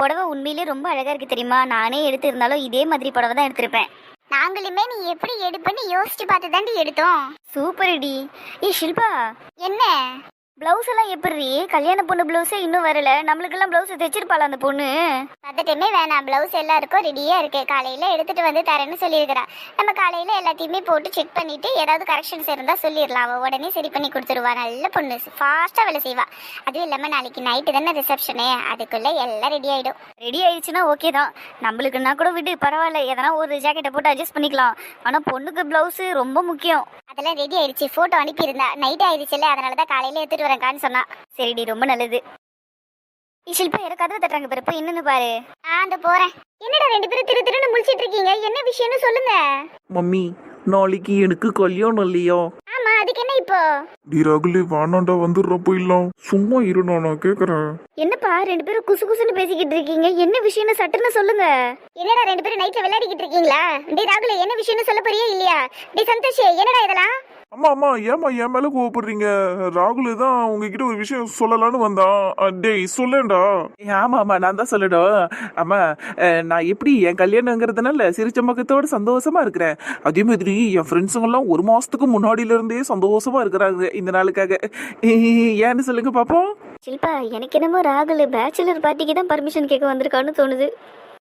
புடவை உண்மையிலேயே ரொம்ப அழகா இருக்கு தெரியுமா? நானே எடுத்திருந்தாலும் இதே மாதிரி புடவை தான் எடுத்திருப்பேன். நாங்களுமே நீ எப்படி எடுப்பேன்னு யோசிச்சு பார்த்து தாண்டி எடுத்தோம். சூப்பர் டி ஏ ஷில்பா. என்ன? பிளவுஸ் எல்லாம் எப்படி கல்யாண பொண்ணு பிளவுஸே இன்னும் வரல. நம்மளுக்கெல்லாம் பிளவுஸ் தைச்சிருப்பாளா அந்த பொண்ணு? பதட்டமே வேணாம். பிளவுஸ் எல்லாருக்கும் ரெடியா இருக்கு. காலையில எடுத்துட்டு வந்து தரேன்னு சொல்லியிருக்கிறா. நம்ம காலையில எல்லாத்தையுமே போட்டு செக் பண்ணிட்டு ஏதாவது கரெக்ஷன்ஸ் இருந்தா சொல்லிடலாம். அவ உடனே சரி பண்ணி கொடுத்துருவா. நல்ல பொண்ணு. ஃபாஸ்டா வேலை செய்வா. அதுவும் இல்லாம நாளைக்கு நைட்டு தானே ரிசப்ஷனு அதுக்குள்ள எல்லாம் ரெடி ஆயிடும். ரெடி ஆயிடுச்சுன்னா ஓகே தான். நம்மளுக்குன்னா கூட விடு. பரவாயில்ல. எதனா ஒரு ஜாக்கெட்டை போட்டு அட்ஜஸ்ட் பண்ணிக்கலாம். ஆனால் பொண்ணுக்கு பிளவுஸ் ரொம்ப முக்கியம். அதெல்லாம் ரெடி ஆயிடுச்சு. போட்டோ அனுப்பியிருந்தா. நைட் ஆயிடுச்சுல்ல அதனால தான் காலையில எடுத்துட்டு வரேன்கான்னு சொன்னா சரிடி ரொம்ப நல்லது. ஷில்பா யாரோ கதவை தட்டுறாங்க பாரு. போய் என்னன்னு பாரு. நான் அந்த போறேன். என்னடா ரெண்டு பேரும் திரு திருன்னு முழிச்சிட்டு இருக்கீங்க? என்ன விஷயம்னு சொல்லுங்க. மம்மி நாளைக்கு எனக்கு கல்யாணம் இல்லையா? ஆமா அதுக்கு என்ன இப்போ? டி ரகுலி வானாண்டா வந்துடுறோம் போயிடலாம். சும்மா இருண்ணா நான் கேக்குறேன். என்னப்பா ரெண்டு பேரும் குசு குசுன்னு பேசிக்கிட்டு இருக்கீங்க. என்ன விஷயம்னு சட்டுன்னு சொல்லுங்க. என்னடா ரெண்டு பேரும் நைட்ல விளையாடிக்கிட்டு இருக்கீங்களா? டேய் ராகுல என்ன விஷயம்னு சொல்ல போறியா இல்லையா? டேய் சந்தோஷ் என்னடா இதெல்லாம்? அம்மா அம்மா ஏம்மா என் மேல கோவப்படுறீங்க? ராகுல் தான் உங்ககிட்ட ஒரு விஷயம் சொல்லலான்னு வந்தான். டேய் சொல்லேன்டா. ஏ, ஆமா ஆமா நான் தான் சொல்லணும் ஆமா நான் எப்படி என் கல்யாணங்கிறதுனால சிரிச்ச முகத்தோட சந்தோஷமா இருக்கிறேன்? அதே மாதிரி என் ஃப்ரெண்ட்ஸுங்கெல்லாம் ஒரு மாசத்துக்கு முன்னாடியில இருந்தே சந்தோஷமா இருக்கிறாங்க இந்த நாளுக்காக. ஏன்னு சொல்லுங்க பாப்போம். ஷில்பா எனக்கு என்னமோ ராகுல் பேச்சுலர் பார்ட்டிக்கு தான் பர்மிஷன் கேட்க வந்திருக்கான்னு தோணுது.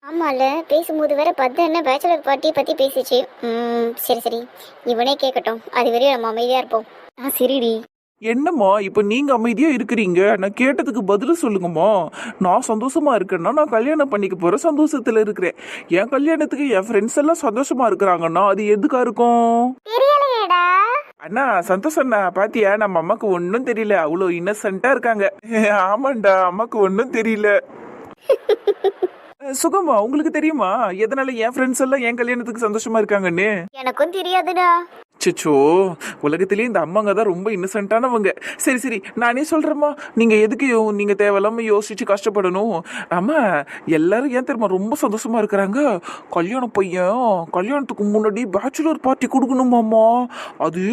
ஆமால பேசும்போது வேற பத்து என்ன பேச்சுலர் பார்ட்டி பத்தி பேசிச்சு. ம் சரி சரி. இவனே கேட்கட்டும் அது வரையும் நம்ம அமைதியா இருப்போம். ஆ சரிடி. என்னம்மா இப்ப நீங்க அமைதியா இருக்கிறீங்க? நான் கேட்டதுக்கு பதில் சொல்லுங்கம்மா. நான் சந்தோஷமா இருக்கேன்னா நான் கல்யாணம் பண்ணிக்க போற சந்தோஷத்துல இருக்கிறேன். என் கல்யாணத்துக்கு என் ஃப்ரெண்ட்ஸ் எல்லாம் சந்தோஷமா இருக்கிறாங்கன்னா அது எதுக்கா இருக்கும்? அண்ணா சந்தோஷ் அண்ணா. பாத்தியா நம்ம அம்மாக்கு ஒன்றும் தெரியல. அவ்வளோ இன்னசென்ட்டா இருக்காங்க. ஆமாண்டா அம்மாக்கு ஒன்றும் தெரியல. சுகமா உங்களுக்கு தெரியுமா? எதனால என் ஃப்ரெண்ட்ஸ் எல்லாம் என் கல்யாணத்துக்கு சந்தோஷமா இருக்காங்கன்னு? எனக்கும் தெரியாதுடா. சிச்சோ உலகத்திலேயே இந்த அம்மாங்க தான் ரொம்ப இன்னசென்ட்டானவங்க சரி சரி நானே சொல்கிறேம்மா நீங்கள் எதுக்கு நீங்கள் தேவையில்லாமல் தேவையில்லாம யோசிச்சு கஷ்டப்படணும்? ஆமா எல்லாரும் ஏன் தெரியுமா ரொம்ப சந்தோஷமா இருக்கிறாங்க? கல்யாண பையன் கல்யாணத்துக்கு முன்னாடி பேச்சுலர் பார்ட்டி கொடுக்கணுமாம்மா. அது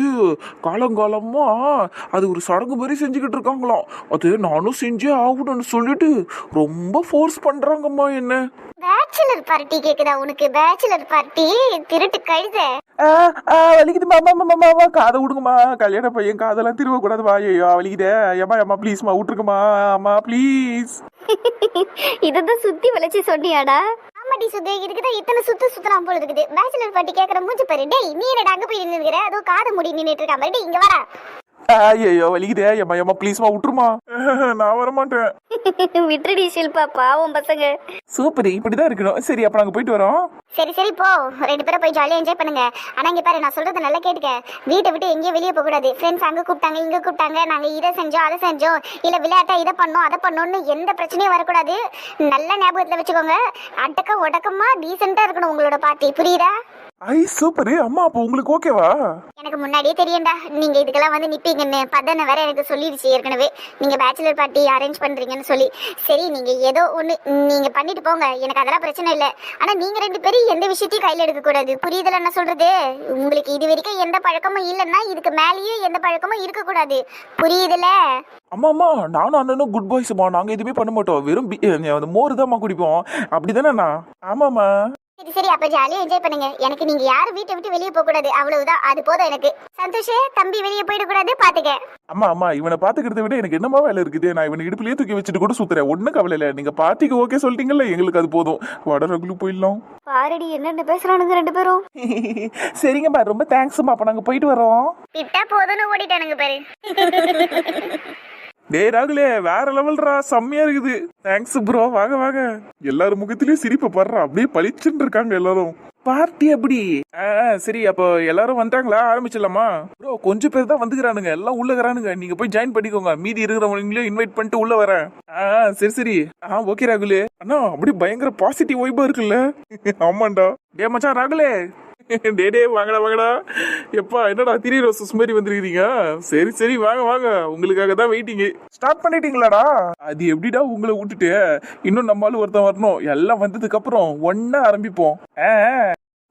காலங்காலமாக அது ஒரு சடங்கு மாதிரி செஞ்சுக்கிட்டு இருக்காங்களாம். அது நானும் செஞ்சே ஆகணும்னு சொல்லிட்டு ரொம்ப ஃபோர்ஸ் பண்ணுறாங்கம்மா என்ன. பேச்சுலர் பார்ட்டி கேக்குதா உனக்கு? பேச்சுலர் பார்ட்டி திருட்டு கழுத. வலிக்குதுமா அம்மா அம்மா அம்மா, அம்மா காதை விடுங்கம்மா கல்யாண பையன் காதெல்லாம் திரும்ப கூடாதுமா ஐயோ வலிக்குதே ஏமா ஏமா ப்ளீஸ்மா விட்டுருக்குமா அம்மா ப்ளீஸ் இதான் சுத்தி வளைச்சு சொன்னியாடா. ஆமாடி சுத்து இதுக்குதான் இத்தனை சுத்து சுத்தலாம் போல இருக்குது. பேச்சுலர் பார்ட்டி கேக்குற மூஞ்சி பாரு. டேய் நீ என்னடா அங்க போய் நின்னுக்கிற? அதோ காது முடி நின்னுட்டு இருக்கா டேய் இங்க வாடா. ஐயோ வலிக்குதே ஏமா ஏமா ப்ளீஸ்மா விட்டுருமா? நான் வரமாட்டேன். விட்டுடி ஷில்பா பாவம் பசங்க. சூப்பர் இப்படிதான் இருக்கணும். சரி அப்ப நாங்க போயிட்டு வரோம். சரி சரி போ. ரெண்டு பேரும் போய் ஜாலியா என்ஜாய் பண்ணுங்க. ஆனா இங்க பாரு நான் சொல்றது நல்லா கேட்டுக்க. வீட்டை விட்டு எங்கேயும் வெளியே போக கூடாது ஃப்ரெண்ட்ஸ் அங்க கூப்பிட்டாங்க இங்க கூப்பிட்டாங்க. நாங்க இதை செஞ்சோம் அதை செஞ்சோம். இல்ல விளையாட்டா இதை பண்ணோம் அதை பண்ணோம்னு எந்த பிரச்சனையும் வரக்கூடாது. நல்ல ஞாபகத்துல வச்சுக்கோங்க. அடக்க உடக்கமா டீசெண்டா இருக்கணும் உங்களோட பார்ட்டி புரியுதா? ஐ சூப்பர். அம்மா அப்போ உங்களுக்கு ஓகேவா? எனக்கு முன்னாடியே தெரியும்டா. நீங்க இதுக்கெல்லாம் வந்து நிப்பீங்கன்னு. பதன வேற எனக்கு சொல்லிடுச்சு ஏற்கனவே. நீங்க பேச்சுலர் பார்ட்டி அரேஞ்ச் பண்றீங்கன்னு சொல்லி. சரி நீங்க ஏதோ ஒண்ணு நீங்க பண்ணிட்டு போங்க. எனக்கு அதெல்லாம் பிரச்சனை இல்லை. ஆனா நீங்க ரெண்டு பேரும் எந்த விஷயத்தையும் கையில எடுக்க கூடாது புரியுதுல என்ன சொல்றது? உங்களுக்கு இது வரைக்கும் எந்த பழக்கமும் இல்லைன்னா இதுக்கு மேலேயும் எந்த பழக்கமும் இருக்க கூடாது புரியுதுல? அம்மா அம்மா நானும் அண்ணனும் குட் பாய்ஸ்மா நாங்க எதுவுமே பண்ண மாட்டோம். வெறும் மோர் தான்மா குடிப்போம். அப்படிதானேண்ணா ஆமாம்மா. சரி சரி அப்ப ஜாலியா என்ஜாய் பண்ணுங்க. எனக்கு நீங்க யாரும் வீட்டை விட்டு வெளியே போக கூடாது அவ்வளவுதான். அது போதும் எனக்கு. சந்தோஷே தம்பி வெளியே போயிடக்கூடாது பாத்துக்க. அம்மா அம்மா இவனை பாத்துக்கிறத விட எனக்கு என்னமா வேலை இருக்குது? நான் இவனை இடுப்புலயே தூக்கி வச்சுட்டு கூட சுத்துறேன். ஒன்னும் கவலை இல்ல. நீங்க பார்ட்டிக்கு ஓகே சொல்லிட்டீங்கல்ல எங்களுக்கு அது போதும். வட ரகுலு போயிடலாம். பாரடி என்னென்ன பேசுறானுங்க ரெண்டு பேரும். சரிங்கம்மா ரொம்ப தேங்க்ஸ்மா அப்ப நாங்க போயிட்டு வரோம். விட்டா போதும்னு ஓடிட்டானுங்க பாரு. டேய் ராகுலே வேற லெவல்ரா செம்மையா இருக்குது. தேங்க்ஸ் ப்ரோ வாங்க வாங்க. எல்லார் முகத்திலயும் சிரிப்பு படுறா. அப்படியே பளிச்சுன்னு இருக்காங்க எல்லாரும். பார்ட்டி அப்படி. ஆ, சரி அப்போ எல்லாரும் வந்துட்டாங்களா? ஆரம்பிச்சிடலாமா? ப்ரோ கொஞ்சம் பேர் தான் வந்துக்கிறானுங்க. எல்லாம் உள்ளகிறானுங்க நீங்க போய் ஜாயின் பண்ணிக்கோங்க. மீதி இருக்கிறவங்களையும் இன்வைட் பண்ணிட்டு உள்ள வரேன். ஆ ஆ, சரி சரி. ஆ ஓகே ராகுலே. அண்ணா அப்படியே பயங்கர பாசிட்டிவ் வைபா இருக்குல்ல. ஆமாண்டா. டே மச்சான் ராகுலே. டே டே வாங்கடா வாங்கடா. எப்பா என்னடா திரி ரோசஸ் மாதிரி வந்திருக்கீங்க சரி சரி வாங்க வாங்க. உங்களுக்காக தான் வெயிட்டிங் ஸ்டார்ட் பண்ணிட்டீங்களாடா? அது எப்படிடா உங்களை விட்டுட்டு? இன்னும் நம்மளால ஒருத்தன் வரணும். எல்லாம் வந்ததுக்கு அப்புறம் ஒன்னா ஆரம்பிப்போம்.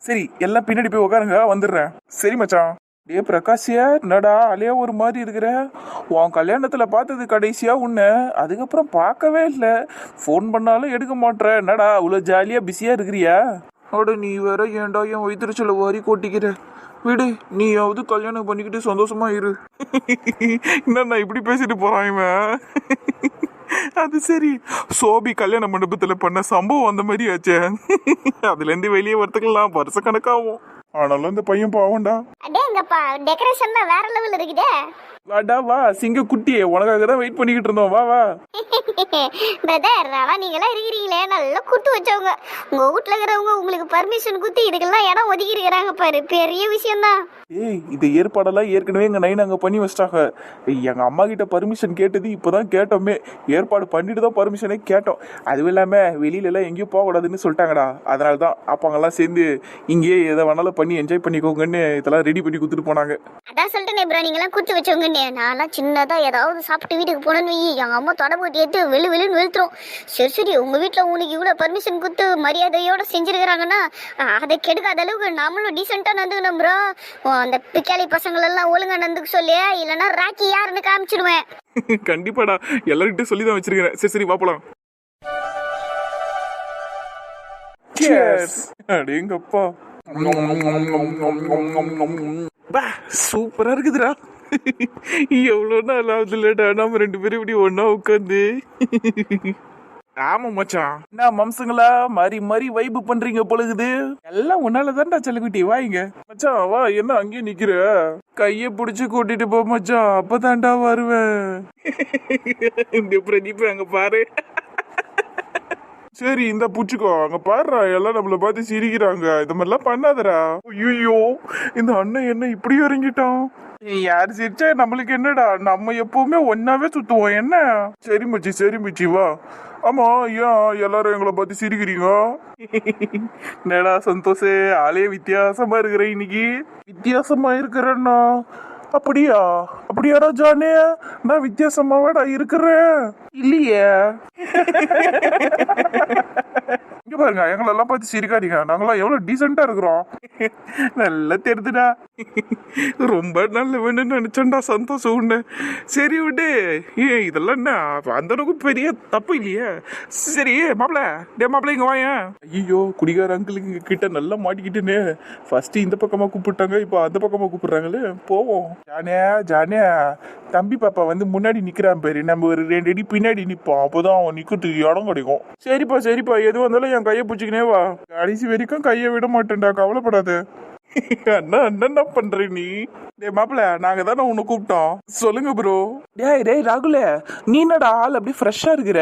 சரி எல்லாம் பின்னாடி போய் உட்காருங்க. வந்துடுறேன். சரி மச்சான். டே பிரகாஷியா என்னடா அலையா ஒரு மாதிரி இருக்கிற? உன் கல்யாணத்துல பார்த்தது கடைசியா உன்னை. அதுக்கப்புறம் பார்க்கவே இல்லை. ஃபோன் பண்ணாலும் எடுக்க மாட்ற. என்னடா அவ்வளோ ஜாலியா பிஸியா இருக்கிறியா? அட நீ வேற ஏன்டா என் வயிற்றுச்சல வாரி கொட்டிக்கிற? விடு நீயாவது கல்யாணம் பண்ணிக்கிட்டு சந்தோஷமா இரு. என்னண்ணா இப்படி பேசிட்டு போறான் இவன்? அது சரி. சோபி கல்யாண மண்டபத்துல பண்ண சம்பவம் அந்த மாதிரி ஆச்சே. அதுல இருந்து வெளியே வரத்துக்கெல்லாம் வருஷ கணக்காகும். ஆனாலும் இந்த பையன் பாவம்டா. அடேங்கப்பா டெக்கரேஷன் தான் வேற லெவல் இருக்குதே. வாடா வா சிங்க குட்டியே உனக்காக தான் வெயிட் பண்ணிக்கிட்டு இருந்தோம். வா வா. பிரதர் ஆனா நீங்களாம் இருக்கிறீங்களே. நல்லா குத்து வச்சவங்க. உங்க வீட்ல இருக்கிறவங்க உங்களுக்கு பர்மிஷன் குத்தி இதுக்கெல்லாம் இடம் ஒதுக்கி இருக்கிறாங்க பாரு. பெரிய விஷயம்தான். ஏய் இந்த ஏற்பாடெல்லாம் ஏற்கனவே எங்க நைன் அங்க பண்ணி வச்சிட்டாங்க. எங்க அம்மா கிட்ட பர்மிஷன் கேட்டது இப்பதான் கேட்டோமே. ஏற்பாடு பண்ணிட்டு தான் பர்மிஷனே கேட்டோம். அதுவும் இல்லாம வெளியில எல்லாம் எங்கேயும் போக கூடாதுன்னு சொல்லிட்டாங்கடா. அதனால தான் அப்பாங்கெல்லாம் சேர்ந்து இங்கேயே எதை வேணாலும் பண்ணி என்ஜாய் பண்ணிக்கோங்கன்னு இதெல்லாம் ரெடி பண்ணி கொடுத்துட்டு போனாங்க. அதான் சொல்லிட்டேனே ப்ரோ நீங்களாம் குத்து வச்சவங்கன்னு நான்லாம் சின்னதா ஏதாவது சாப்பிட்டு வீட்டுக்கு போனேன்னு வை எங்க அம்மா தொட போட்டு ஏற்று வெளு வெளுன்னு வெளுத்துரும். சரி சரி உங்க வீட்ல உனக்கு இவ்வளவு பர்மிஷன் குத்து மரியாதையோட செஞ்சிருக்கிறாங்கன்னா அதை கெடுக்காத அளவுக்கு நம்மளும் டீசெண்டா நடந்துக்கணும் ப்ரோ அந்த பிக்காளி பசங்களெல்லாம் ஒழுங்கா நடந்துக்க சொல்லி இல்லைன்னா ராக்கி யாருன்னு காமிச்சிடுவேன் கண்டிப்பாடா எல்லார்கிட்டயும் சொல்லி தான் வச்சிருக்கிறேன். சரி சரி வா போலாம். அடேங்கப்பா. பா சூப்பரா இருக்குதுடா. எவ்வளோ நாள் ஆகுதுல்லடா நம்ம ரெண்டு பேரும் இப்படி ஒண்ணா உட்காந்து. ஆமா மச்சான் என்ன மம்சங்களா? மாறி மாறி வைப்பு பண்றீங்க பொழுகுது எல்லாம் உன்னால தான்டா செல்லக்குட்டி வா இங்க மச்சான் வா என்ன அங்கேயே நிக்கிற? கைய புடிச்சு கூட்டிட்டு போ மச்சான் அப்பதான்டா வருவேன். இந்த பிரதீப் அங்க பாரு. சரி இந்த புச்சுக்கோ அங்க பாருடா எல்லாம் நம்மள பார்த்து சிரிக்கிறாங்க. இந்த மாதிரிலாம் பண்ணாதடா. ஐயோ இந்த அண்ணன் என்ன இப்படி இறங்கிட்டான்? யார் சிரிச்சா நம்மளுக்கு என்னடா? நம்ம எப்பவுமே ஒன்னாவே சுத்துவோம். என்ன? சரி மச்சி சரி மச்சி வா. ஆமா ஏன் எல்லாரும் எங்களை பத்தி சிரிக்கிறீங்க. என்னடா சந்தோஷ? ஆளே வித்தியாசமா இருக்கிற இன்னைக்கு. வித்தியாசமா இருக்கிறன்னா? அப்படியா? அப்படியாடா ஜானே நான் வித்தியாசமாவாடா இருக்கிறேன். இல்லையே. இங்க பாருங்க எங்களெல்லாம் பார்த்து சிரிக்காதீங்க. நாங்களாம் எவ்வளவு டீசெண்டா இருக்கிறோம். நல்லா தெரிதுடா. ரொம்ப நல்ல வேணும்னு நினைச்சேன்டா சந்தோஷம் உண்டு சரி விட்டு ஏ இதெல்லாம் என்ன? அந்த அளவுக்கு பெரிய தப்பு இல்லையே. சரி மாப்பிள. டே மாப்பிள இங்க வாயேன். ஐயோ குடிகார அங்கிளுங்க கிட்ட நல்லா மாட்டிக்கிட்டேனே. ஃபர்ஸ்ட் இந்த பக்கமா கூப்பிட்டாங்க இப்போ அந்த பக்கமா கூப்பிடுறாங்களே. போவோம். ஜானே ஜானே. தம்பி பாப்பா வந்து முன்னாடி நிக்கிறான் பேரு. நம்ம ஒரு ரெண்டு அடி பின்னாடி நிப்போம். அப்போதான் அவன் நிக்கிறதுக்கு இடம் கிடைக்கும். சரிப்பா சரிப்பா. எது வந்தாலும் என் கையை பிடிச்சிக்கினே வா. கடைசி வரைக்கும் கையை விட மாட்டேன்டா. கவலைப்படாத. அண்ணா என்ன பண்ற நீ? டே மாப்பிள நாங்க தானே உன்னை கூப்பிட்டோம். சொல்லுங்க ப்ரோ டேய் டேய் ராகுல நீ என்னடா ஆள் அப்படியே ஃப்ரெஷ்ஷா இருக்கிற?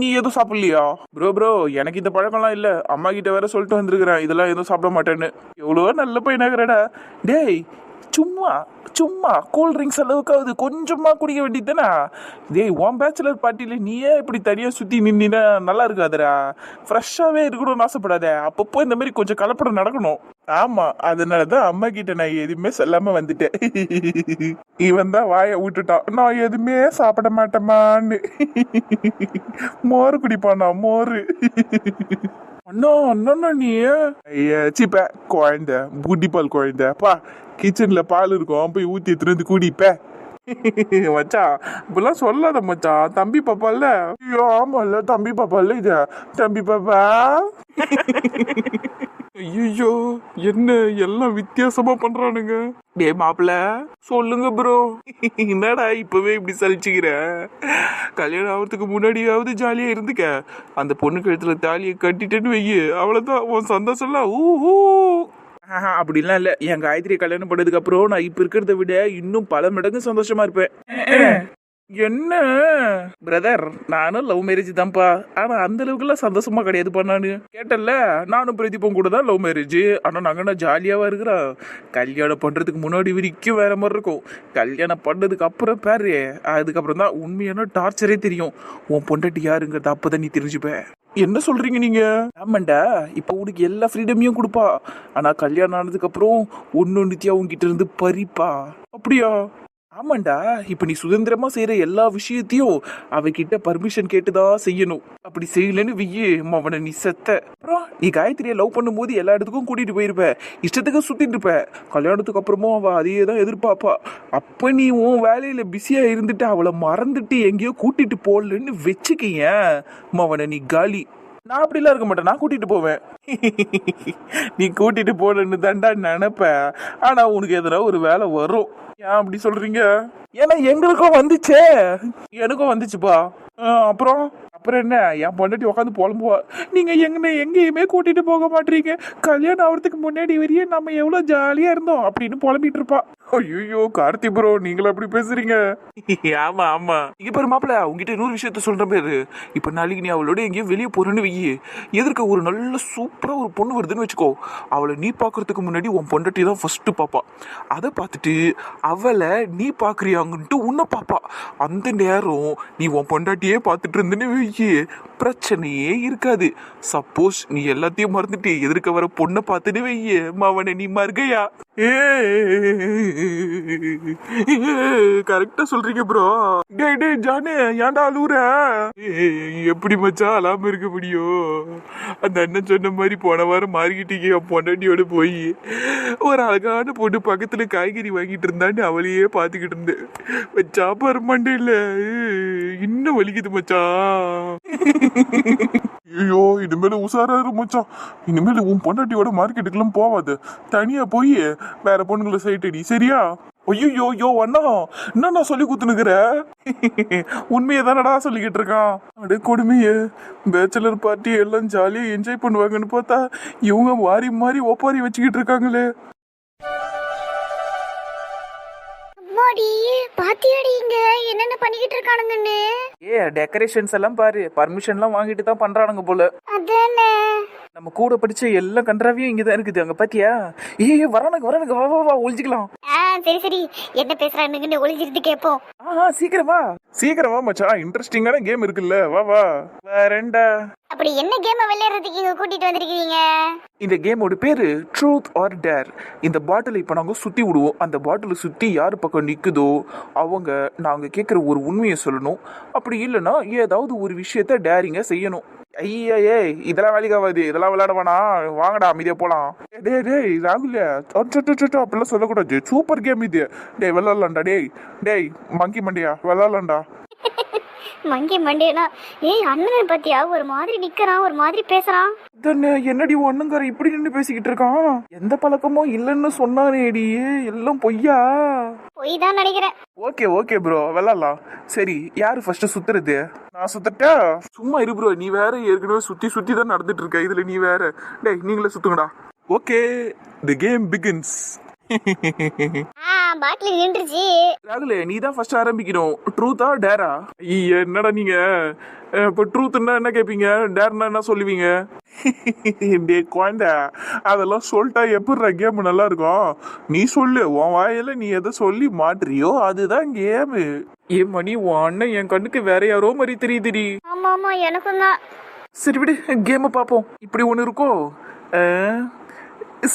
நீ எதுவும் சாப்பிடலையா? ப்ரோ ப்ரோ எனக்கு இந்த பழக்கம்லாம் இல்ல. அம்மா கிட்ட வேற சொல்லிட்டு வந்திருக்கிறேன். இதெல்லாம் எதுவும் சாப்பிட மாட்டேன்னு. எவ்வளோ நல்ல பையனாகிறடா. டேய் சும்மா சும்மா கூல் ட்ரிங்க்ஸ் அளவுக்காவது கொஞ்சமா குடிக்க வேண்டியதுதானே? டேய் உன் பேச்சுலர் பார்ட்டியில் நீயே இப்படி தனியா சுத்தி நின்னா நல்லா இருக்காதுடா. ஃப்ரெஷ்ஷாகவே இருக்கணும்னு ஆசைப்படாத. அப்பப்போ இந்த மாதிரி கொஞ்சம் கலப்படம் நடக்கணும். ஆமா அதனாலதான் அம்மா கிட்ட நான் எதுவுமே சொல்லாமல் வந்துட்டேன். இவன் தான் வாயை விட்டுட்டான். நான் எதுவுமே சாப்பிட மாட்டேமான்னு மோர் குடிப்பானா மோர்? அண்ணா அண்ணா நீ. ஐயா சிப்ப குழந்தை பூட்டி பால் குழந்தை. பா கிச்சன்ல பால் இருக்கும். போய் ஊத்தி எடுத்துட்டு வந்து குடிப்ப மச்சான் இப்பெல்லாம் சொல்லாத மச்சான் தம்பி பாப்பால ஐயோ ஆமால தம்பி பாப்பால இது. தம்பி பாப்பா. ஐயோ என்ன எல்லாம் வித்தியாசமா பண்றானுங்க? டே மாப்பிள்ள சொல்லுங்க ப்ரோ என்னடா இப்பவே இப்படி சலிச்சுக்கிற? கல்யாணம் ஆகிறதுக்கு முன்னாடியாவது ஜாலியா இருந்துக்க. அந்த பொண்ணு கழுத்துல தாலியை கட்டிட்டேன்னு வெய்யு அவ்வளவுதான். உன் சந்தோஷம்லாம் ஊஹூ அப்படிலாம் இல்ல. என் காயத்ரி கல்யாணம் பண்ணதுக்கு அப்புறம் நான் இப்ப இருக்கிறத விட இன்னும் பல மடங்கு சந்தோஷமா இருப்பேன். என்ன? பிரதர் நானும் லவ் மேரேஜ் தான்ப்பா. ஆனா அந்த அளவுக்குலாம் சந்தோஷமா கிடையாதுப்பா நானு. கேட்டல நானும் பிரதீபம் கூட தான் லவ் மேரேஜ் ஆனா நாங்க என்ன ஜாலியாவா இருக்கிறோம்? கல்யாணம் பண்றதுக்கு முன்னாடி வரைக்கும் வேற மாதிரி இருக்கும். கல்யாணம் பண்ணதுக்கு அப்புறம் பாரு. அதுக்கப்புறம் தான் உண்மையான டார்ச்சரே தெரியும். உன் பொண்டாட்டி யாருங்கிறத அப்பதான் நீ தெரிஞ்சுப்ப. என்ன சொல்றீங்க நீங்க? ஆமாண்டா இப்ப உனக்கு எல்லா ஃப்ரீடமையும் கொடுப்பா. ஆனா கல்யாணம் ஆனதுக்கு அப்புறம் ஒன்னொன்னுத்தியா உன்கிட்ட இருந்து பறிப்பா. அப்படியா? ஆமாண்டா இப்ப நீ சுதந்திரமா செய்யற எல்லா விஷயத்தையும் அவகிட்ட பர்மிஷன் கேட்டுதான் செய்யணும். அப்படி செய்யலன்னு விய்யு அவனை நீ செத்த. அப்புறம் நீ காயத்ரியை லவ் பண்ணும்போது எல்லா இடத்துக்கும் கூட்டிட்டு போயிருப்ப. இஷ்டத்துக்கு சுத்திட்டு இருப்ப. கல்யாணத்துக்கு அப்புறமும் அவ அதையே தான் எதிர்பார்ப்பா அப்ப நீ உன் வேலையில பிஸியா இருந்துட்டு அவளை மறந்துட்டு எங்கேயோ கூட்டிட்டு போடலன்னு வச்சுக்கியேன். அவனை நீ காலி. நான் அப்படிலாம் இருக்க மாட்டேன். நான் கூட்டிட்டு போவேன். நீ கூட்டிட்டு போனன்னு தாண்டா நினைப்ப. ஆனா உனக்கு எதிராக ஒரு வேலை வரும். ஏன் அப்படி சொல்றீங்க? ஏன்னா எங்களுக்கும் வந்துச்சே. எனக்கும் வந்துச்சுப்பா. அப்புறம்? அப்புறம் என்ன? என் பொண்டாட்டி உட்காந்து புலம்புவா. நீங்க எங்கன்னு எங்கேயுமே கூட்டிட்டு போக மாட்டீங்க. கல்யாணம் ஆகிறதுக்கு முன்னாடி வரையே நம்ம எவ்வளவு ஜாலியா இருந்தோம் அப்படின்னு புலம்பிட்டு இருப்பா. ஐயோ கார்த்தி ப்ரோ நீங்களும் அப்படி பேசுறீங்க? ஆமா ஆமா. இங்க பாரு மாப்பிள உங்ககிட்ட இன்னொரு விஷயத்த சொல்ற பேரு. இப்ப நாளைக்கு நீ அவளோட எங்கேயும் வெளியே போறேன்னு வெயி. எதிர்க்க ஒரு நல்ல சூப்பரா ஒரு பொண்ணு வருதுன்னு வச்சுக்கோ. அவளை நீ பாக்குறதுக்கு முன்னாடி உன் பொண்டாட்டி தான் ஃபர்ஸ்ட் பாப்பா. அதை பார்த்துட்டு அவளை நீ பாக்குறியாங்கன்ட்டு உன்னை பாப்பா. அந்த நேரம் நீ உன் பொண்டாட்டியே பார்த்துட்டு இருந்தேன்னு உனக்கு பிரச்சனையே இருக்காது. சப்போஸ் நீ எல்லாத்தையும் மறந்துட்டு எதிர்க்க வர பொண்ணை பார்த்துட்டு வையே மவனை நீ மறுகையா கரெக்டா சொல்றீங்க ப்ரோ டே டேய் ஜானே ஏன்டா அழுவுற? ஏய், எப்படி மச்சா அழாம இருக்க முடியும். அந்த அண்ணன் சொன்ன மாதிரி போன வாரம் மாறிக்கிட்டீங்க என் பொண்டாட்டியோட போய். ஒரு அழகான பொண்ணு பக்கத்துல காய்கறி வாங்கிட்டு இருந்தான்னு அவளையே பாத்துக்கிட்டு இருந்தேன். மச்சா பாரு இல்லை இன்னும் வலிக்குது மச்சா ஐயோ இனிமேல் உசாரா இருமச்சான் இனிமேல் உன் பொண்டாட்டியோட மார்க்கெட்டுக்கெல்லாம் போவாது. தனியா போய். வேற பொண்ணுங்களை சைட் அடி சரியா ஐயோ யோ அண்ணா என்னண்ணா சொல்லி குத்துனுக்குற? உண்மையை தானடா சொல்லிக்கிட்டு இருக்கான். அடே கொடுமையே. பேச்சுலர் பார்ட்டி எல்லாம் ஜாலியாக என்ஜாய் பண்ணுவாங்கன்னு பார்த்தா இவங்க மாறி மாறி ஒப்பாரி வச்சுக்கிட்டு இருக்காங்களே. அம்மாடி பாத்தியாடி இங்க? என்னென்ன பண்ணிக்கிட்டு இருக்கானுங்கன்னு ஏ டெக்கரேஷன்ஸ் எல்லாம் பாரு. பர்மிஷன்லாம் வாங்கிட்டு தான் பண்றானுங்க போல. அதானே. நம்ம கூட படிச்ச எல்லா கன்றாவியும் இங்க தான் இருக்குது. அங்க பாத்தியா? ஏய் வரானுங்க வரானுங்க. வா வா வா ஒழிஞ்சிக்கலாம் ஆ சரி சரி. என்ன பேசுறானுங்கன்னு ஒளிஞ்சிருந்து கேட்போம் ஆ சீக்கிரம் வா. சீக்கிரம் வா மச்சான். இன்ட்ரெஸ்டிங்கான கேம் இருக்குல்ல. வா வா. வேறண்டா அப்படி என்ன கேம் விளையாடுறதுக்கு இங்க கூட்டிட்டு வந்திருக்கீங்க? இந்த கேமோட பேரு ட்ரூத் ஆர் டேர் இந்த பாட்டிலை இப்போ நாங்கள் சுற்றி விடுவோம். அந்த பாட்டிலை சுற்றி யார் பக்கம் நிற்குதோ அவங்க நாங்கள் கேட்குற ஒரு உண்மையை சொல்லணும். அப்படி இல்லைன்னா ஏதாவது ஒரு விஷயத்த டேரிங்க செய்யணும். ஐயா ஏய் இதெல்லாம் வேலைக்கு ஆகாது. இதெல்லாம் விளையாட வேணாம். வாங்கடா அமைதியா போலாம். டேய் டேய் ராகுல் அச்சோ அப்படிலாம் சொல்லக்கூடாது. சூப்பர் கேம் இது. டேய் விளாட்லாம்டா டேய். டேய் மங்கி மண்டியா. விளாட்லாம்டா மங்கி மண்டேனா ஏய் அண்ணனை பத்தியா? ஒரு மாதிரி நிக்கிறான் ஒரு மாதிரி பேசுறான். என்னடி ஒண்ணுங்கார இப்படி நின்று பேசிக்கிட்டு இருக்கான். எந்த பழக்கமும் இல்லைன்னு சொன்னானேடி. எல்லாம் பொய்யா? பொய் தான் நினைக்கிறேன். ஓகே ஓகே ப்ரோ விளாட்லாம் சரி யாரு ஃபர்ஸ்ட் சுத்துறது? நான் சுத்தட்டா? சும்மா இரு ப்ரோ நீ வேற ஏற்கனவே சுத்தி சுத்தி தான் நடந்துட்டு இருக்க. இதுல நீ வேற. டேய் நீங்களே சுத்துங்கடா. Okay the game begins bottle நின்றுச்சு. ராகுலே நீ தான் ஃபர்ஸ்ட் ஆரம்பிக்கணும் ட்ரூத்தா டேரா ஐயா என்னடா நீங்க? இப்ப ட்ரூத்னா என்ன கேப்பீங்க? டேர்னா என்ன சொல்லுவீங்க? டே குழந்தை அதெல்லாம் சொல்லிட்டா எப்படிடா கேம் நல்லா இருக்கும் நீ சொல்லு உன் வாயில நீ எதை சொல்லி மாட்டுறியோ அதுதான் கேமு ஏ மணி உன் அண்ணன் என் கண்ணுக்கு வேற யாரோ மாதிரி தெரியுதுடி. ஆமா ஆமா எனக்கும் தான். சரி விடு கேமை பார்ப்போம். இப்படி ஒன்று இருக்கோ?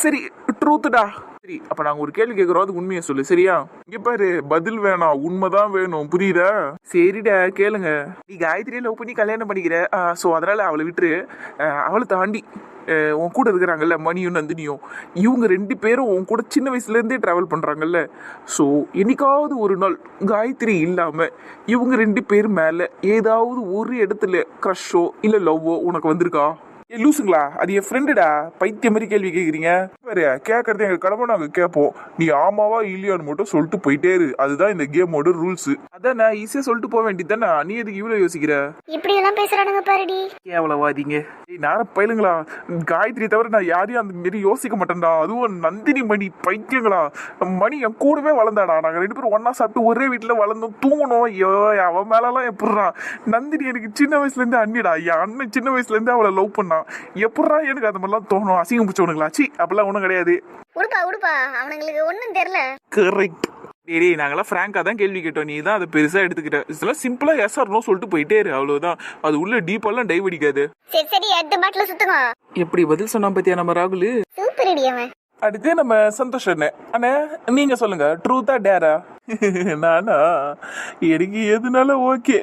சரி ட்ரூத்துடா சரி அப்ப நாங்க ஒரு கேள்வி கேட்குறோம் அது உண்மையை சொல்லு. சரியா? இங்க பாரு பதில் வேணாம் உண்மைதான் வேணும். புரியுதா? சரிடா கேளுங்க. நீ காயத்ரியை லவ் பண்ணி கல்யாணம் பண்ணிக்கிற. ஸோ அதனால அவளை விட்டுரு. அவளை தாண்டி உன் கூட இருக்கிறாங்கல்ல மணியும் நந்தினியும் இவங்க ரெண்டு பேரும் உன் கூட சின்ன வயசுல இருந்தே டிராவல் பண்றாங்கல்ல. ஸோ என்னைக்காவது ஒரு நாள் காயத்ரி இல்லாம இவங்க ரெண்டு பேர் மேல ஏதாவது ஒரு இடத்துல க்ரஷோ இல்ல லவ்வோ உனக்கு வந்திருக்கா? ஏ லூசுங்களா? அது என் ஃப்ரெண்டுடா பைத்தியம் மாதிரி கேள்வி கேட்குறீங்க பாரு கேட்கறது எங்க கடமை நாங்க கேட்போம். நீ ஆமாவா இல்லையான்னு மட்டும் சொல்லிட்டு போயிட்டே இரு. அதுதான் இந்த கேமோட ரூல்ஸ் அதான் நான் ஈஸியாக சொல்லிட்டு போக வேண்டியது தானே நீ எதுக்கு இவ்வளோ யோசிக்கிற? இப்படி எல்லாம் பேசுறானுங்க பாருடி. கேவலவாதிங்க. ஏய் நேரம் பயிலுங்களா? காயத்ரி தவிர நான் யாரையும் அந்த மாரி யோசிக்க மாட்டேன்டா. அதுவும் நந்தினி மணி பைத்தியங்களா? மணி என் கூடவே வளர்ந்தாடா. நாங்க ரெண்டு பேரும் ஒண்ணா சாப்பிட்டு ஒரே வீட்டுல வளர்ந்தோம். தூங்கணும் ஐயோ அவன் மேலலாம் எப்படிறா நந்தினி எனக்கு சின்ன வயசுல இருந்து அண்ணிடா. என் அண்ணன் சின்ன வயசுல இருந்து அவளை லவ் பண்ணான் எப்படிறா எனக்கு அது மாதிரிலாம் தோணும்? அசிங்கம் பிடிச்சவனுங்களா சி அப்பெல்லாம் ஒண்ணும் கிடையாது. உடுப்பா உடுப்பா. அவனுங்களுக்கு ஒண்ணும் தெரியல. கரெக்ட் டேய், நாங்கெல்லாம் ஃப்ராங்காக தான் கேள்வி கேட்டோம். நீ தான் அதை பெருசாக எடுத்துக்கிட்ட. இதெல்லாம் சிம்பிளாக எஸ் ஆர் நோ சொல்லிட்டு போயிட்டே இரு. அவ்வளவுதான். அது உள்ள டீப்பெல்லாம் டைவ் அடிக்காது. சரி சரி அடுத்த பாட்டில் சுத்துங்க. எப்படி பதில் சொன்னா பத்தியா நம்ம ராகுல்? சூப்பர் அடி அவன். அடுத்து நம்ம சந்தோஷ் அண்ணே. அண்ணே நீங்க சொல்லுங்க. ட்ரூத்தா டேரா நானா? எனக்கு எதுனால ஓகே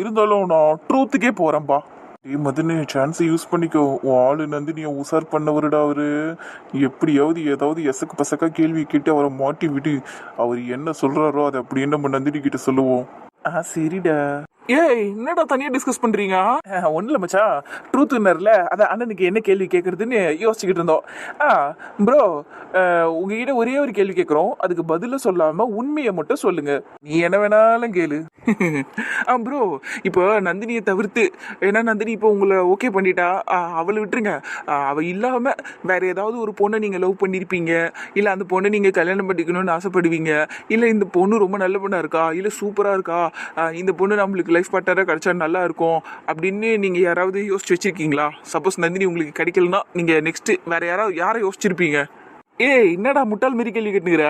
இருந்தாலும் நான் ட்ரூத்துக்கே போறேன்பா. டேய் மதுனே சான்ஸை யூஸ் பண்ணிக்கோ. உன் ஆளு நந்தினியை உசார் பண்ணவருடா அவரு. எப்படியாவது ஏதாவது எசக்கு பசக்கா கேள்வி கேட்டு அவரை மாட்டி விட்டு அவர் என்ன சொல்றாரோ அதை அப்படியே நம்ம நந்தினி கிட்ட சொல்லுவோம். ஆ சரிடா. ஏய் என்னடா தனியா டிஸ்கஸ் பண்றீங்க? ஒன்றும் இல்லை மச்சான் ட்ரூத்னர்ல அதான் அண்ணனுக்கு என்ன கேள்வி கேட்கறதுன்னு யோசிச்சுக்கிட்டு இருந்தோம். ஆ ப்ரோ உங்ககிட்ட ஒரே ஒரு கேள்வி கேட்குறோம் அதுக்கு பதில சொல்லாம உண்மையை மட்டும் சொல்லுங்க. நீ என்ன வேணாலும் கேளு. ஆ ப்ரோ இப்போ நந்தினியை தவிர்த்து ஏன்னா நந்தினி இப்போ உங்களை ஓகே பண்ணிட்டா அவளை விட்டுருங்க. அவ இல்லாம வேற ஏதாவது ஒரு பொண்ணை நீங்க லவ் பண்ணிருப்பீங்க. இல்ல அந்த பொண்ணை நீங்க கல்யாணம் பண்ணிக்கணும்னு ஆசைப்படுவீங்க. இல்ல இந்த பொண்ணு ரொம்ப நல்ல பொண்ணா இருக்கா? இல்ல சூப்பரா இருக்கா? இந்த பொண்ணு நம்மளுக்கு லைஃப் பார்ட்னராக கிடைச்சா நல்லா இருக்கும் அப்படின்னு நீங்கள் யாராவது யோசிச்சு வச்சிருக்கீங்களா? சப்போஸ் நந்தினி உங்களுக்கு கிடைக்கலன்னா நீங்கள் நெக்ஸ்ட்டு வேறு யாராவது யாரை யோசிச்சிருப்பீங்க? ஏய் என்னடா முட்டாள் மாரி கேள்வி கேட்டுக்கிற?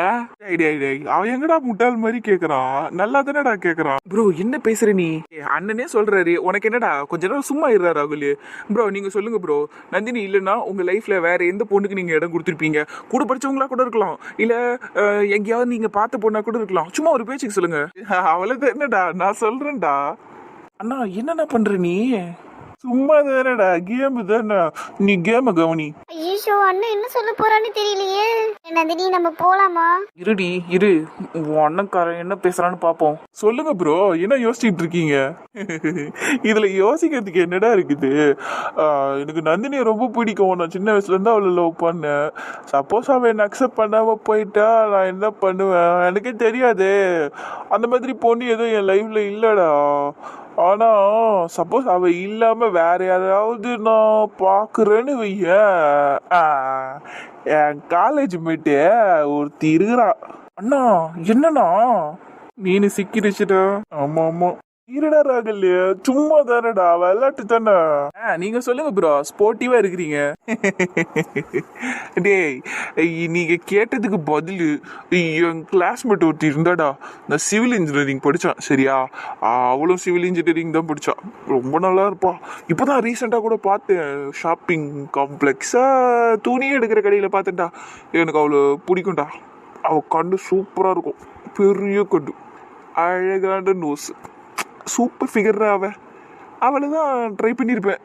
அவன் எங்கடா முட்டாள் மாதிரி கேக்குறான்? நல்லா தானடா கேக்குறான்? ப்ரோ என்ன பேசுற நீ? அண்ணனே சொல்றாரு உனக்கு என்னடா? கொஞ்ச நேரம் சும்மா இருறா ராகுல். ப்ரோ நீங்க சொல்லுங்க ப்ரோ. நந்தினி இல்லைன்னா உங்க லைஃப்ல வேற எந்த பொண்ணுக்கு நீங்க இடம் கொடுத்துருப்பீங்க? கூட படிச்சவங்களா கூட இருக்கலாம். இல்ல எங்கேயாவது நீங்க பார்த்த பொண்ணா கூட இருக்கலாம். சும்மா ஒரு பேச்சுக்கு சொல்லுங்க. அவ்வளவுதான். என்னடா? நான் சொல்றேன்டா. அண்ணா என்னண்ணா பண்ற நீ? சும்மா தானடா. கேம் தானே நீ கேம கவனி. ஐயோ அண்ணன் என்ன சொல்ல போறான்னு தெரியலையே. நந்தினி நம்ம போலாமா? இருடி இரு. உன் அண்ணன்காரன் என்ன பேசுறான்னு பாப்போம். சொல்லுங்க ப்ரோ என்ன யோசிச்சுட்டு இருக்கீங்க இதுல யோசிக்கிறதுக்கு என்னடா இருக்குது? எனக்கு நந்தினியை ரொம்ப பிடிக்கும். நான் சின்ன வயசுல இருந்து அவளை லவ் பண்ணேன். சப்போஸ் அவன் என்ன அக்செப்ட் பண்ணாம போயிட்டா நான் என்ன பண்ணுவேன்? எனக்கே தெரியாதே. அந்த மாதிரி பொண்ணு எதுவும் என் லைஃப்ல இல்லடா. ஆனா சப்போஸ் அவ இல்லாம வேற யாராவது நான் பாக்குறேன்னு வையேன் என் காலேஜ் மேட்டு ஒருத்தி இருக்கிறா. அண்ணா என்னண்ணா? நீனு சிக்கிடுச்சுடா ஆமா ஆமா. இருடா ராகல் சும்மா தானடா விளையாட்டு தானே. ஆ, நீங்க சொல்லுங்க ப்ரோ ஸ்போர்ட்டிவா இருக்கிறீங்க. டேய் நீங்க கேட்டதுக்கு பதில் என் கிளாஸ்மேட் ஒருத்தி இருந்தாடா. நான் சிவில் இன்ஜினியரிங் படிச்சான் சரியா? அவளும் சிவில் இன்ஜினியரிங் தான் படிச்சா. ரொம்ப நல்லா இருப்பா. இப்போதான் ரீசெண்டாக கூட பார்த்தேன். ஷாப்பிங் காம்ப்ளெக்ஸா துணி எடுக்கிற கடையில பார்த்தேன்டா. எனக்கு அவ்வளோ பிடிக்கும்டா. அவ கண்டு சூப்பரா இருக்கும். பெரிய கண்டு அழகான நோஸ் சூப்பர் ஃபிகர்ரா அவ. அவளை தான் ட்ரை பண்ணியிருப்பேன்.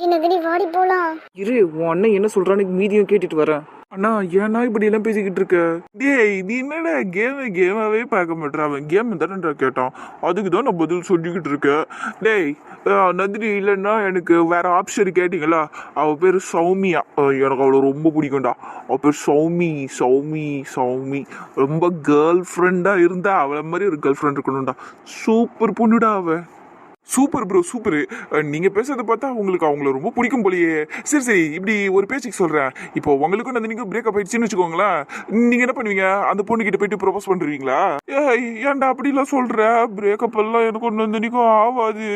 ஏ நந்தினி வாடி போலாம். இரு உன் அண்ணன் என்ன சொல்றான்னு மீதியும் கேட்டுட்டு வரேன். அண்ணா ஏன்னா இப்படி எல்லாம் பேசிக்கிட்டு இருக்க? டேய் நீ என்னடா கேம் கேமாவே பார்க்க மாட்டேற? அவன் கேம் தானேடா கேட்டான். அதுக்கு தான் நான் பதில் சொல்லிக்கிட்டு இருக்கேன் டேய் நந்தினி இல்லைன்னா எனக்கு வேற ஆப்ஷன் கேட்டிங்களா? அவ பேர் சௌமியா. எனக்கு அவளை ரொம்ப பிடிக்கும்டா. அவ பேர் சௌமி சௌமி சௌமி. ரொம்ப கேர்ள் ஃப்ரெண்டாக இருந்தா அவளை மாதிரி ஒரு கேர்ள் ஃப்ரெண்ட் இருக்கணும்டா. சூப்பர் பொண்ணுடா அவள் சூப்பர் ப்ரோ சூப்பர். நீங்க பேசுறதை பார்த்தா உங்களுக்கு அவங்கள ரொம்ப பிடிக்கும் போலயே. சரி சரி இப்படி ஒரு பேச்சுக்கு சொல்றேன். இப்போ உங்களுக்கும் நந்தினிக்கும் பிரேக்கப் ஆயிடுச்சுன்னு வச்சுக்கோங்களேன். நீங்க என்ன பண்ணுவீங்க? அந்த பொண்ணு கிட்ட போயிட்டு ப்ரொபோஸ் பண்ணுறீங்களா ஏய் ஏன்டா அப்படிலாம் சொல்ற? பிரேக்கப் எல்லாம் எனக்கும் நந்தினிக்கும் ஆகாது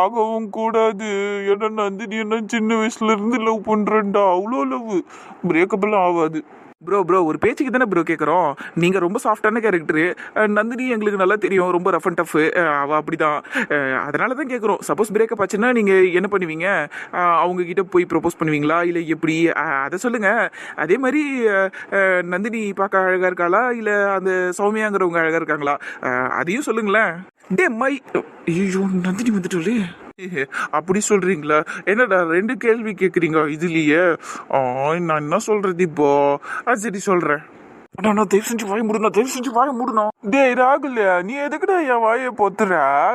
ஆகவும் கூடாது. ஏன்னா நந்தினி என்ன சின்ன வயசுல இருந்து லவ் பண்றேன்டா. அவ்வளோ லவ் பிரேக்கப் எல்லாம் ஆகாது ப்ரோ ப்ரோ ஒரு பேச்சுக்கு தானே ப்ரோ கேட்குறோம் நீங்கள் ரொம்ப சாஃப்டான கேரக்டரு நந்தினி எங்களுக்கு நல்லா தெரியும். ரொம்ப ரஃப் அண்ட் டஃப் அவள் அப்படி தான் அதனால தான் கேட்குறோம் சப்போஸ் பிரேக்கப் ஆச்சுன்னா நீங்கள் என்ன பண்ணுவீங்க? அவங்கக்கிட்ட போய் ப்ரொபோஸ் பண்ணுவீங்களா? இல்லை எப்படி? அதை சொல்லுங்கள் அதே மாதிரி நந்தினி பார்க்க அழகாக இருக்காளா? இல்லை அந்த சௌமியாங்கிறவங்க அழகாக இருக்காங்களா? அதையும் சொல்லுங்களேன். டே மை ஐயோ நந்தினி வந்துட்டோலே அப்படி சொல்றீங்களா? என்னடா ரெண்டு கேள்வி கேட்குறீங்க இதுலயே? ஆ, நான் என்ன சொல்றது இப்போ? ஆ, சரி சொல்றேன். அண்ணா நான் தயவு செஞ்சு வாய மூடணும் தயவு செஞ்சு வாய மூடணும் டேய் ராகுல் நீ எதுக்குடா என் வாயை பொத்துற?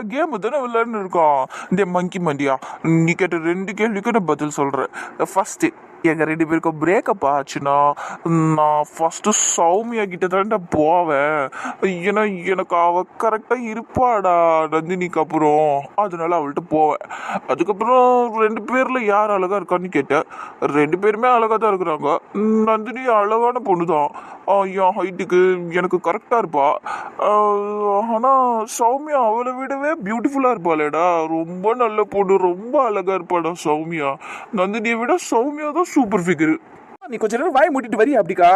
கேமு தானே விளையாடுன்னு இருக்கோம். டே மங்கி மண்டியா நீ கேட்ட ரெண்டு கேள்விக்கும் நான் பதில் சொல்றேன். ஃபர்ஸ்ட் எங்கள் ரெண்டு பேருக்கும் பிரேக்கப் ஆச்சுன்னா நான் ஃபஸ்ட்டு சௌமியா கிட்ட தான்டா போவேன். ஏன்னா எனக்கு அவள் கரெக்டாக இருப்பாடா நந்தினிக்கு அப்புறம். அதனால அவள்கிட்ட போவேன். அதுக்கப்புறம் ரெண்டு பேரில் யார் அழகாக இருக்கான்னு கேட்டேன் ரெண்டு பேருமே அழகாக தான் இருக்கிறாங்க. நந்தினி அழகான பொண்ணு தான் என் ஹைட்டுக்கு எனக்கு கரெக்டாக இருப்பா. ஆனால் சௌமியா அவளை விடவே பியூட்டிஃபுல்லாக இருப்பாளேடா. ரொம்ப நல்ல பொண்ணு ரொம்ப அழகா இருப்பாடா சௌமியா. நந்தினியை விட சௌமியா தான் சூப்பர் ஃபிகர் நீ கொஞ்ச நேரம் வாய மூட்டிட்டு வரியா அப்படிக்கா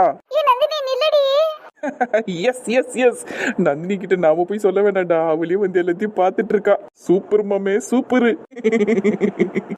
எஸ் எஸ் எஸ் நந்தினி கிட்ட நாம போய் சொல்ல வேண்டாம்டா அவளே வந்து எல்லாத்தையும் பார்த்துட்டு இருக்கா. சூப்பர் மாமே சூப்பர்